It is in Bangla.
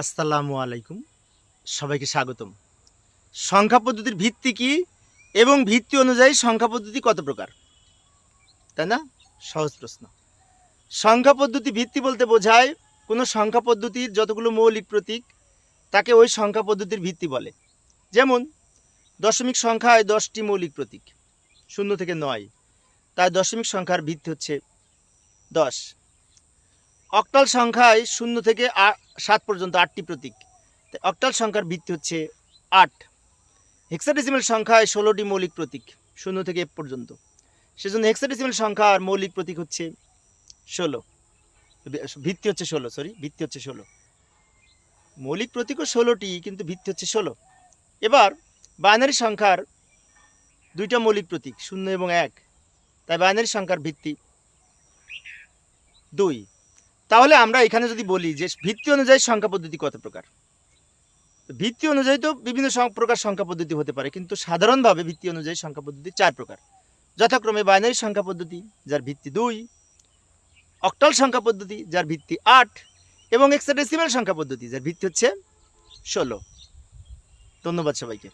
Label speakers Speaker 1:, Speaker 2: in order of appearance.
Speaker 1: আসসালামু আলাইকুম। সবাইকে স্বাগতম। সংখ্যা পদ্ধতির ভিত্তি কি এবং ভিত্তি অনুযায়ী সংখ্যা পদ্ধতি কত প্রকার? তাই না? সহজ প্রশ্ন। সংখ্যা পদ্ধতি ভিত্তি বলতে বোঝায় কোনো সংখ্যা পদ্ধতির যতগুলো মৌলিক প্রতীক, তাকে ওই সংখ্যা পদ্ধতির ভিত্তি বলে। যেমন, দশমিক সংখ্যায় দশটি মৌলিক প্রতীক, শূন্য থেকে নয়। তাই দশমিক সংখ্যার ভিত্তি হচ্ছে দশ। অক্টাল সংখ্যায় শূন্য থেকে সাত পর্যন্ত আটটি প্রতীক। অক্টাল সংখ্যার ভিত্তি হচ্ছে আট। হেক্সাডেসিমেল সংখ্যায় ষোলোটি মৌলিক প্রতীক, শূন্য থেকে এফ পর্যন্ত। সেজন্য হেক্সাডেসিমেল সংখ্যার মৌলিক প্রতীক হচ্ছে ষোলো। ভিত্তি হচ্ছে ষোলো সরি ভিত্তি হচ্ছে ষোলো। মৌলিক প্রতীকও ষোলোটি, কিন্তু ভিত্তি হচ্ছে ষোলো। এবার বাইনারি সংখ্যার দুইটা মৌলিক প্রতীক, শূন্য এবং এক। তাই বাইনারি সংখ্যার ভিত্তি দুই। তাহলে আমরা এখানে যদি বলি যে ভিত্তি অনুযায়ী সংখ্যা পদ্ধতি কত প্রকার? ভিত্তি অনুযায়ী তো বিভিন্ন প্রকার সংখ্যা পদ্ধতি হতে পারে, কিন্তু সাধারণভাবে ভিত্তি অনুযায়ী সংখ্যা পদ্ধতি চার প্রকার। যথাক্রমে বাইনারি সংখ্যা পদ্ধতি, যার ভিত্তি দুই, অক্টাল সংখ্যা পদ্ধতি, যার ভিত্তি আট, এবং এক্সাডেসিমাল সংখ্যা পদ্ধতি, যার ভিত্তি হচ্ছে ষোলো। ধন্যবাদ সবাইকে।